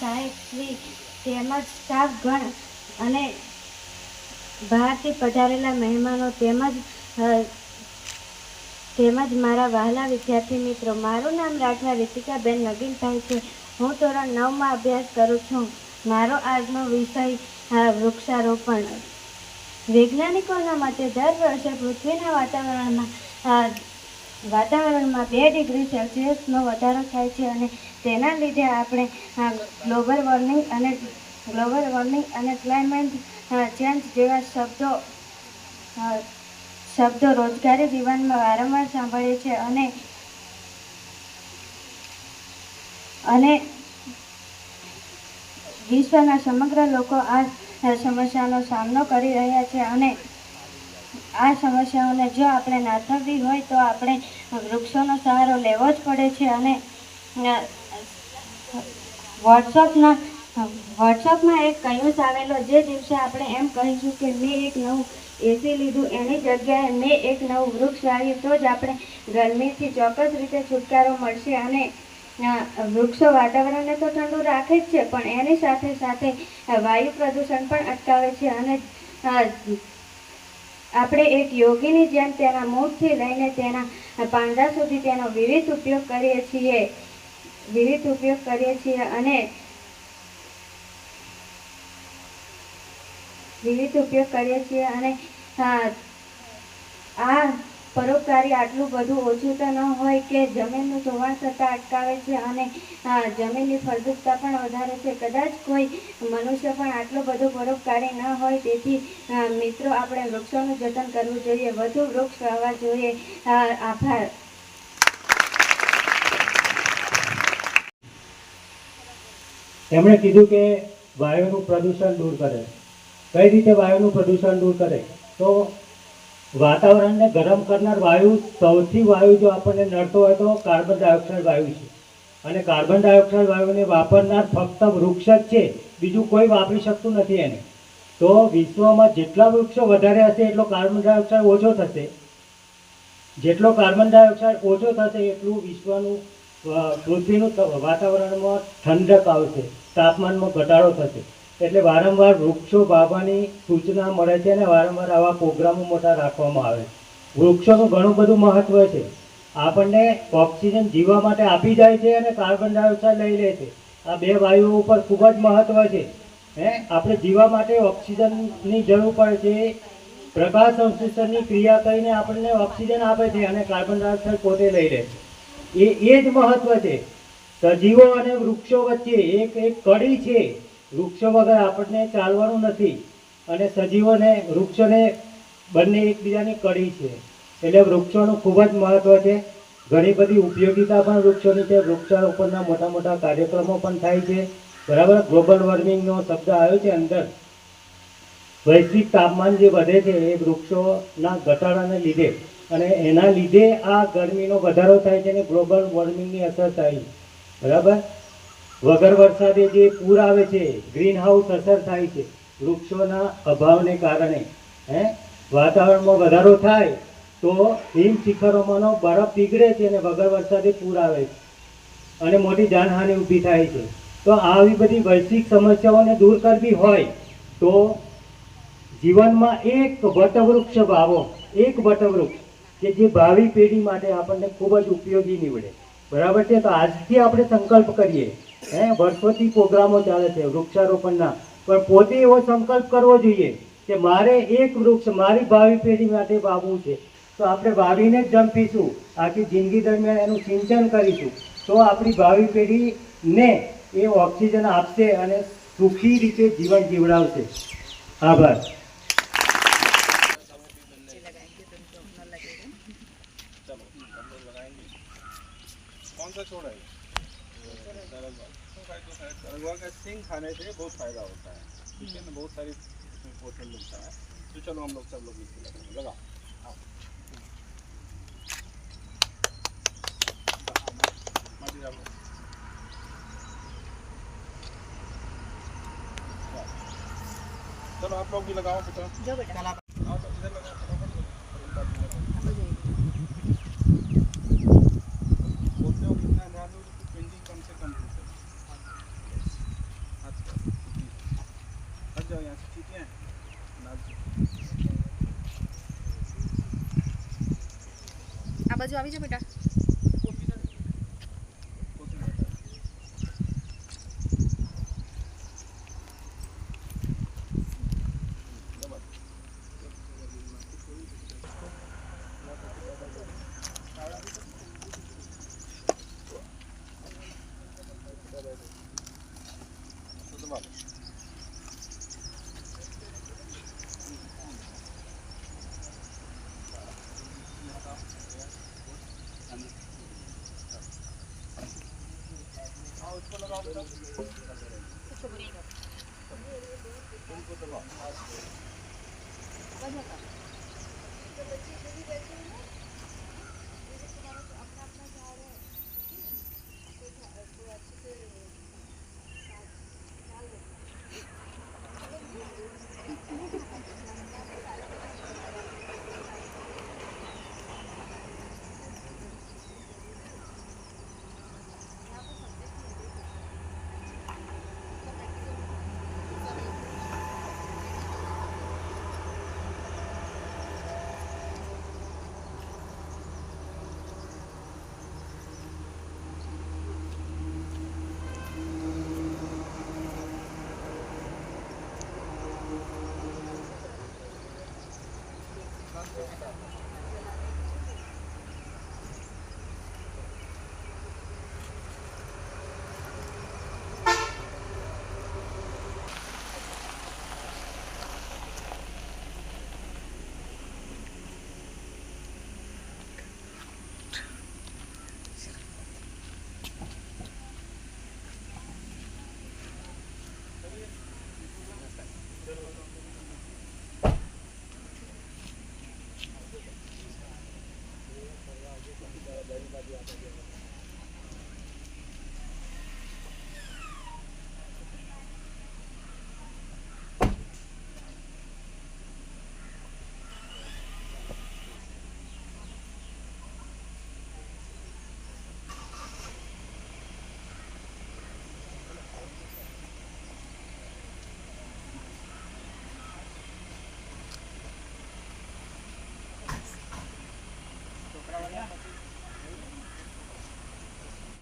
સાહેબ શ્રી તેમજ સ્ટાફગણ અને બહારથી પધારેલા મહેમાનો તેમજ તેમજ મારા વહાલા વિદ્યાર્થી મિત્રો, મારું નામ રાઠવા રીતિકાબેન નગીનભાઈ છે. હું ધોરણ નવમાં અભ્યાસ કરું છું. મારો આજનો વિષય વૃક્ષારોપણ. વૈજ્ઞાનિકોના મતે દર વર્ષે પૃથ્વીના વાતાવરણમાં વાતાવરણમાં બે ડિગ્રી સેલ્સિયસનો વધારો થાય છે અને તેના લીધે આપણે ગ્લોબલ વોર્મિંગ અને ગ્લોબલ વોર્મિંગ અને ક્લાઇમેટ ચેન્જ જેવા શબ્દો શબ્દો રોજગારી જીવનમાં વારંવાર સાંભળીએ છીએ અને અને વિશ્વના સમગ્ર લોકો આ સમસ્યાનો સામનો કરી રહ્યા છે અને આ સમસ્યાઓને જો આપણે નાથવવી હોય તો આપણે વૃક્ષોનો સહારો લેવો જ પડે છે અને વોટ્સઅપના, વોટ્સઅપમાં એક કયુસ આવેલો જે દિવસે આપણે એમ કહીશું કે મેં એક નવું એસી લીધું એની જગ્યાએ મેં એક નવું વૃક્ષ વાવ્યું, તો જ આપણે ગરમીથી ચોક્કસ રીતે છુટકારો મળશે અને વૃક્ષો વાતાવરણને તો ઠંડુ રાખે જ છે, પણ એની સાથે સાથે વાયુ પ્રદૂષણ પણ અટકાવે છે અને આપણે એક યોગીની જેમ તેના મૂળથી લઈને તેના પાંદડા સુધી તેનો વિવિધ ઉપયોગ કરીએ છીએ. વિવિધ ઉપયોગ કરીએ છીએ અને વિવિધ ઉપયોગ કરીએ છીએ અને આ આ પરોપકારી આટલું બધું ઓછું તો ન હોય કે જમીનનું ધોવાણ થતાં અટકાવે છે અને જમીનની ફળદ્રુપતા પણ વધારે છે. કદાચ કોઈ મનુષ્ય પણ આટલો બધો પરોપકારી ન હોય તેથી મિત્રો, આપણે વૃક્ષોનું જતન કરવું જોઈએ. વધુ વૃક્ષ વાવવા જોઈએ. આભાર. એમણે કીધું કે વાયુનું પ્રદૂષણ દૂર કરે. કઈ રીતે વાયુનું પ્રદૂષણ દૂર કરે? તો વાતાવરણને ગરમ કરનાર વાયુ સૌથી વાયુ જો આપણને નડતો હોય તો કાર્બન ડાયોક્સાઇડ વાયુ છે. અને કાર્બન ડાયોક્સાઇડ વાયુને વાપરનાર ફક્ત વૃક્ષ જ છે. બીજું કોઈ વાપરી શકતું નથી એને. તો વિશ્વમાં જેટલા વૃક્ષો વધારે હશે એટલો કાર્બન ડાયોક્સાઇડ ઓછો થશે. જેટલો કાર્બન ડાયોક્સાઇડ ઓછો થશે એટલું વિશ્વનું પૃથ્વીનું વાતાવરણમાં ઠંડક આવશે. તાપમાનમાં ઘટાડો થશે. એટલે વારંવાર વૃક્ષો વાવવાની સૂચના મળે છે અને વારંવાર આવા પ્રોગ્રામો મોટા રાખવામાં આવે વૃક્ષોનું ઘણું બધું મહત્વ છે. આપણને ઓક્સિજન જીવવા માટે આપી જાય છે અને કાર્બન ડાયોક્સાઇડ લઈ લે છે. આ બે વાયુઓ ઉપર ખૂબ જ મહત્વ છે. હે? આપણે જીવવા માટે ઓક્સિજનની જરૂર પડે છે. પ્રકાશ સંશ્લેષણની ક્રિયા કરીને આપણને ઓક્સિજન આપે છે અને કાર્બન ડાયોક્સાઇડ પોતે લઈ લે છે. એ એ જ મહત્વ છે. સજીવો અને વૃક્ષો વચ્ચે એક એક કડી છે. વૃક્ષો વગર આપણને ચાલવાનું નથી. અને સજીવોને વૃક્ષોને બંને એકબીજાની કડી છે. એટલે વૃક્ષોનું ખૂબ જ મહત્વ છે. ઘણી બધી ઉપયોગિતા પણ વૃક્ષોની છે. વૃક્ષારોપણના મોટા મોટા કાર્યક્રમો પણ થાય છે. બરાબર? ગ્લોબલ વોર્મિંગનો શબ્દ આવ્યો છે અંદર. વૈશ્વિક તાપમાન જે વધે છે એ વૃક્ષોના ઘટાડાને લીધે. અને એના લીધે આ ગરમીનો વધારો થાય છે અને ગ્લોબલ વોર્મિંગની અસર થાય બરાબર? વગર વરસાદે જે પૂર આવે છે ગ્રીન હાઉસ અસર થાય છે. વૃક્ષોના અભાવને કારણે, હે? વાતાવરણમાં વધારો થાય, તો હિમ શિખરોમાંનો બરફ પીગળે છે અને વગર વરસાદે પૂર આવે છે. અને મોટી જાનહાનિ ઊભી થાય છે. તો આવી બધી વૈશ્વિક સમસ્યાઓને દૂર કરવી હોય, તો જીવનમાં એક વટવૃક્ષ વાવો. એક વટવૃક્ષ, કે જે ભાવિ પેઢી માટે આપણને ખૂબ જ ઉપયોગી નીવડે. બરાબર છે? તો આજથી આપણે સંકલ્પ કરીએ હે, વર્ષોથી પ્રોગ્રામો ચાલે છે, વૃક્ષારોપણના. પણ પોતે એવો સંકલ્પ કરવો જોઈએ કે મારે એક વૃક્ષ, મારી ભાવિ પેઢી માટે વાવવું છે. તો આપણે વાવીને જ જંપીશું, આખી જિંદગી દરમિયાન એનું સિંચન કરીશું. તો આપણી ભાવિ પેઢીને એ ઓક્સિજન આપશે અને સુખી રીતે જીવન જીવડાવશે. આભાર. सरलवा का सिंग खाने से बहुत फ़ायदा होता है। ठीक है ना? बहुत सारी उसमें पोषण मिलता है। तो चलो हम लोग सब लोग इसको लगाएँगे लगा। डालो। चलो आप लोग भी लगाओ बेटा। જાઓ અહીંયા સુધી આ બાજુ આવી જાઓ બેટા